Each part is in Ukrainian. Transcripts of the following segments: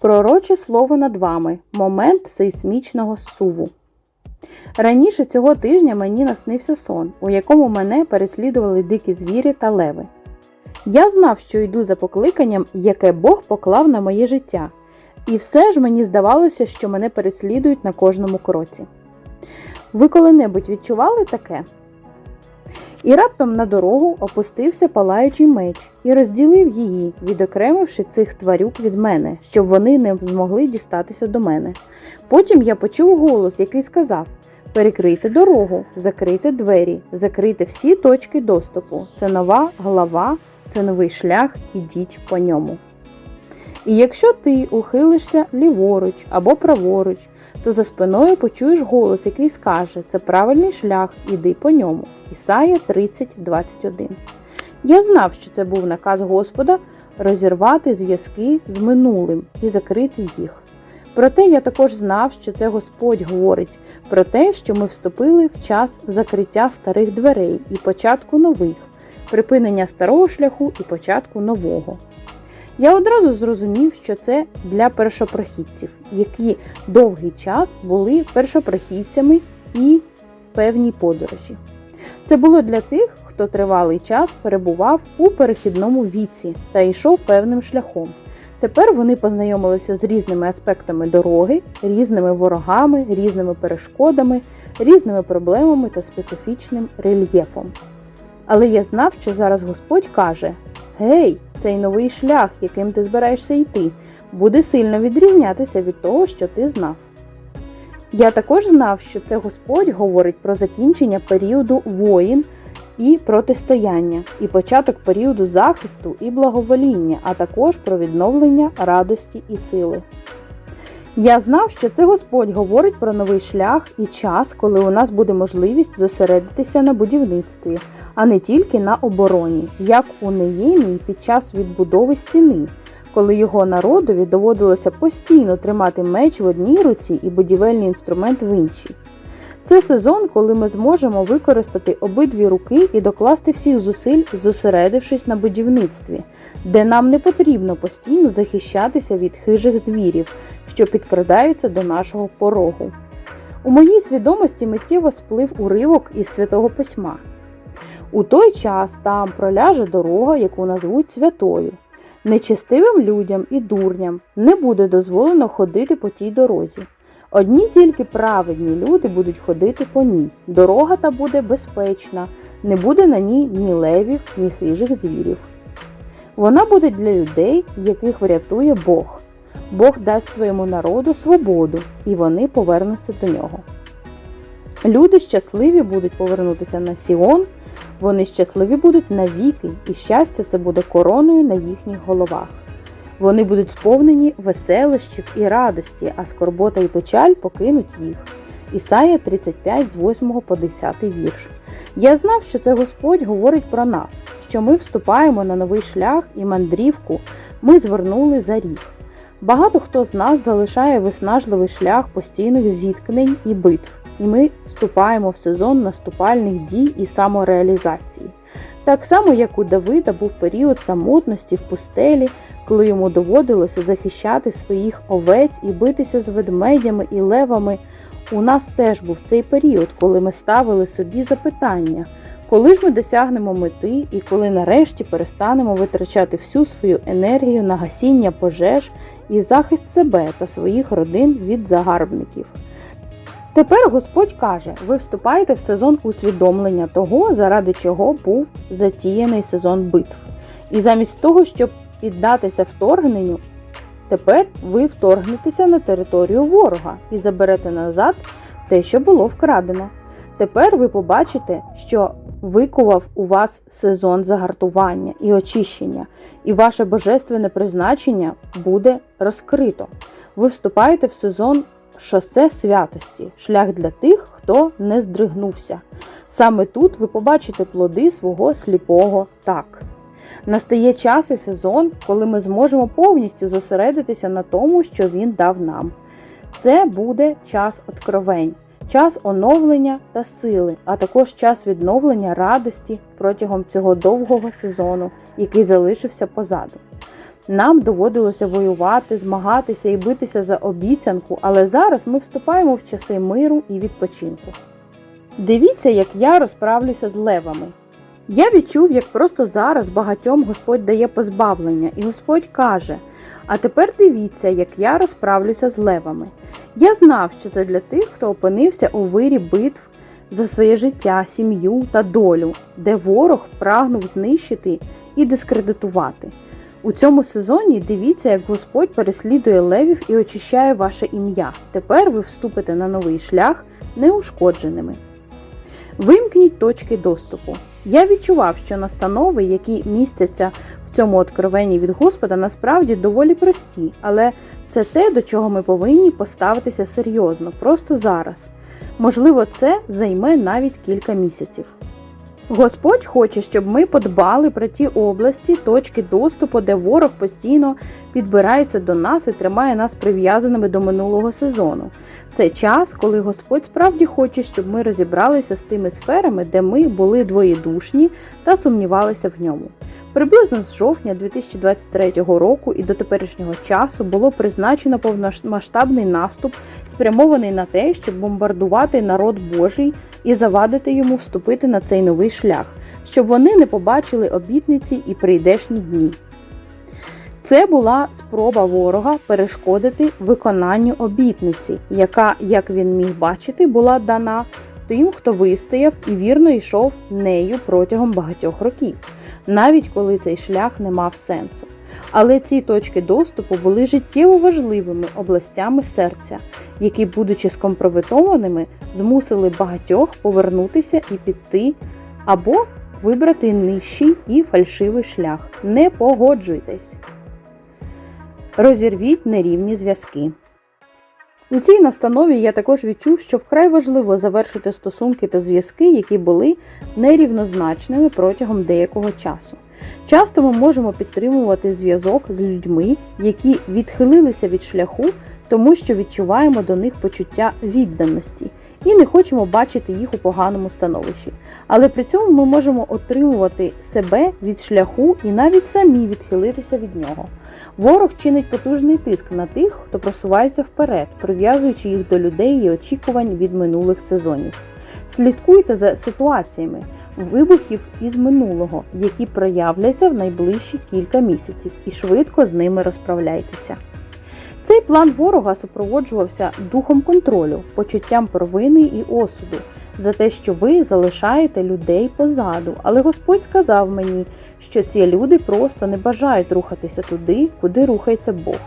Пророче слово над вами. Момент сейсмічного суву. Раніше цього тижня мені наснився сон, у якому мене переслідували дикі звірі та леви. Я знав, що йду за покликанням, яке Бог поклав на моє життя, і все ж мені здавалося, що мене переслідують на кожному кроці. Ви коли-небудь відчували таке? І раптом на дорогу опустився палаючий меч і розділив її, відокремивши цих тварюк від мене, щоб вони не змогли дістатися до мене. Потім я почув голос, який сказав: Перекрийте дорогу, закрийте двері, закрийте всі точки доступу. Це нова глава, це новий шлях, ідіть по ньому. І якщо ти ухилишся ліворуч або праворуч, то за спиною почуєш голос, який скаже: це правильний шлях, іди по ньому. Ісая 30.21. Я знав, що це був наказ Господа розірвати зв'язки з минулим і закрити їх. Проте я також знав, що це Господь говорить про те, що ми вступили в час закриття старих дверей і початку нових, припинення старого шляху і початку нового. Я одразу зрозумів, що це для першопрохідців, які довгий час були першопрохідцями і в певній подорожі. Це було для тих, хто тривалий час перебував у перехідному віці та йшов певним шляхом. Тепер вони познайомилися з різними аспектами дороги, різними ворогами, різними перешкодами, різними проблемами та специфічним рельєфом. Але я знав, що зараз Господь каже: Гей, цей новий шлях, яким ти збираєшся йти, буде сильно відрізнятися від того, що ти знав. Я також знав, що це Господь говорить про закінчення періоду воїн і протистояння, і початок періоду захисту і благовоління, а також про відновлення радості і сили. Я знав, що це Господь говорить про новий шлях і час, коли у нас буде можливість зосередитися на будівництві, а не тільки на обороні, як у Неємії під час відбудови стіни, коли його народові доводилося постійно тримати меч в одній руці і будівельний інструмент в іншій. Це сезон, коли ми зможемо використати обидві руки і докласти всіх зусиль, зосередившись на будівництві, де нам не потрібно постійно захищатися від хижих звірів, що підкрадаються до нашого порогу. У моїй свідомості миттєво сплив уривок із святого письма. У той час там проляже дорога, яку назвуть святою. Нечестивим людям і дурням не буде дозволено ходити по тій дорозі. Одні тільки праведні люди будуть ходити по ній. Дорога та буде безпечна, не буде на ній ні левів, ні хижих звірів. Вона буде для людей, яких врятує Бог. Бог дасть своєму народу свободу, і вони повернуться до нього. Люди щасливі будуть повернутися на Сіон, вони щасливі будуть навіки, і щастя це буде короною на їхніх головах. Вони будуть сповнені веселощів і радості, а скорбота і печаль покинуть їх. Ісая 35 з 8 по 10 вірш. Я знав, що це Господь говорить про нас, що ми вступаємо на новий шлях і мандрівку, ми звернули за ріг. Багато хто з нас залишає виснажливий шлях постійних зіткнень і битв, і ми вступаємо в сезон наступальних дій і самореалізації. Так само, як у Давида був період самотності в пустелі, коли йому доводилося захищати своїх овець і битися з ведмедями і левами. У нас теж був цей період, коли ми ставили собі запитання, коли ж ми досягнемо мети і коли нарешті перестанемо витрачати всю свою енергію на гасіння пожеж і захист себе та своїх родин від загарбників. Тепер Господь каже: ви вступаєте в сезон усвідомлення того, заради чого був затіяний сезон битв. І замість того, щоб піддатися вторгненню, тепер ви вторгнетеся на територію ворога і заберете назад те, що було вкрадено. Тепер ви побачите, що викував у вас сезон загартування і очищення, і ваше божественне призначення буде розкрито. Ви вступаєте в сезон шосе святості, шлях для тих, хто не здригнувся. Саме тут ви побачите плоди свого сліпого так. Настає час і сезон, коли ми зможемо повністю зосередитися на тому, що він дав нам. Це буде час откровень, час оновлення та сили, а також час відновлення радості протягом цього довгого сезону, який залишився позаду. Нам доводилося воювати, змагатися і битися за обіцянку, але зараз ми вступаємо в часи миру і відпочинку. Дивіться, як я розправлюся з левами. Я відчув, як просто зараз багатьом Господь дає позбавлення, і Господь каже: А тепер дивіться, як я розправлюся з левами. Я знав, що це для тих, хто опинився у вирі битв за своє життя, сім'ю та долю, де ворог прагнув знищити і дискредитувати. У цьому сезоні дивіться, як Господь переслідує левів і очищає ваше ім'я. Тепер ви вступите на новий шлях неушкодженими. Вимкніть точки доступу. Я відчував, що настанови, які містяться в цьому откровенні від Господа, насправді доволі прості, але це те, до чого ми повинні поставитися серйозно, просто зараз. Можливо, це займе навіть кілька місяців. Господь хоче, щоб ми подбали про ті області, точки доступу, де ворог постійно підбирається до нас і тримає нас прив'язаними до минулого сезону. Це час, коли Господь справді хоче, щоб ми розібралися з тими сферами, де ми були двоєдушні та сумнівалися в ньому. Приблизно з жовтня 2023 року і до теперішнього часу було призначено повномасштабний наступ, спрямований на те, щоб бомбардувати народ Божий і завадити йому вступити на цей новий шлях, щоб вони не побачили обітниці і прийдешні дні. Це була спроба ворога перешкодити виконанню обітниці, яка, як він міг бачити, була дана тим, хто вистояв і вірно йшов нею протягом багатьох років, навіть коли цей шлях не мав сенсу. Але ці точки доступу були життєво важливими областями серця, які, будучи скомпрометованими, змусили багатьох повернутися і піти або вибрати нижчий і фальшивий шлях. Не погоджуйтесь. Розірвіть нерівні зв'язки. У цій настанові я також відчув, що вкрай важливо завершити стосунки та зв'язки, які були нерівнозначними протягом деякого часу. Часто ми можемо підтримувати зв'язок з людьми, які відхилилися від шляху, тому що відчуваємо до них почуття відданості і не хочемо бачити їх у поганому становищі. Але при цьому ми можемо отримувати себе від шляху і навіть самі відхилитися від нього. Ворог чинить потужний тиск на тих, хто просувається вперед, прив'язуючи їх до людей і очікувань від минулих сезонів. Слідкуйте за ситуаціями вибухів із минулого, які проявляться в найближчі кілька місяців, і швидко з ними розправляйтеся. Цей план ворога супроводжувався духом контролю, почуттям провини і осуду за те, що ви залишаєте людей позаду. Але Господь сказав мені, що ці люди просто не бажають рухатися туди, куди рухається Бог.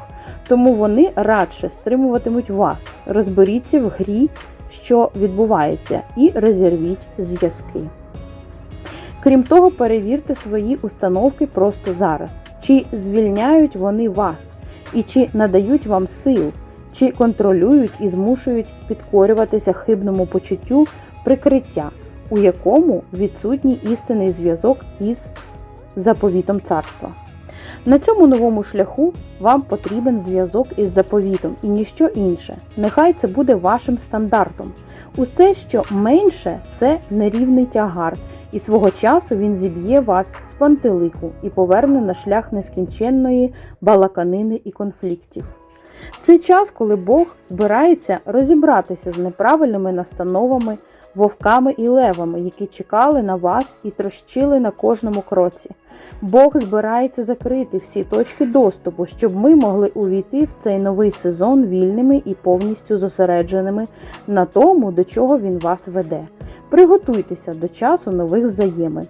Тому вони радше стримуватимуть вас. Розберіться в грі, що відбувається, і розірвіть зв'язки. Крім того, перевірте свої установки просто зараз, чи звільняють вони вас і чи надають вам сил, чи контролюють і змушують підкорюватися хибному почуттю прикриття, у якому відсутній істинний зв'язок із заповітом царства. На цьому новому шляху вам потрібен зв'язок із заповітом і ніщо інше. Нехай це буде вашим стандартом. Усе, що менше, це нерівний тягар, і свого часу він зіб'є вас з пантелику і поверне на шлях нескінченної балаканини і конфліктів. Це час, коли Бог збирається розібратися з неправильними настановами вовками і левами, які чекали на вас і трощили на кожному кроці. Бог збирається закрити всі точки доступу, щоб ми могли увійти в цей новий сезон вільними і повністю зосередженими на тому, до чого він вас веде. Приготуйтеся до часу нових взаємин.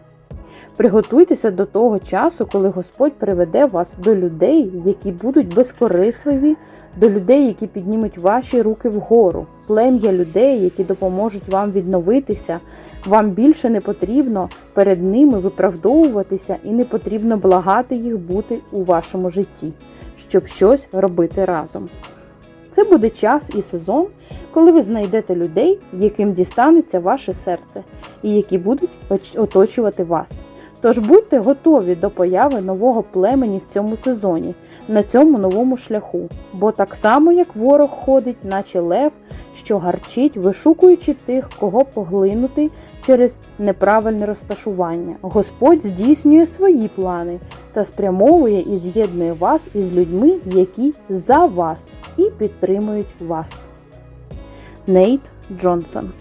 Приготуйтеся до того часу, коли Господь приведе вас до людей, які будуть безкорисливі, до людей, які піднімуть ваші руки вгору, плем'я людей, які допоможуть вам відновитися. Вам більше не потрібно перед ними виправдовуватися і не потрібно благати їх бути у вашому житті, щоб щось робити разом. Це буде час і сезон, коли ви знайдете людей, яким дістанеться ваше серце, і які будуть оточувати вас. Тож будьте готові до появи нового племені в цьому сезоні, на цьому новому шляху, бо так само, як ворог ходить, наче лев, що гарчить, вишукуючи тих, кого поглинути через неправильне розташування. Господь здійснює свої плани та спрямовує і з'єднує вас із людьми, які за вас і підтримують вас. Нейт Джонсон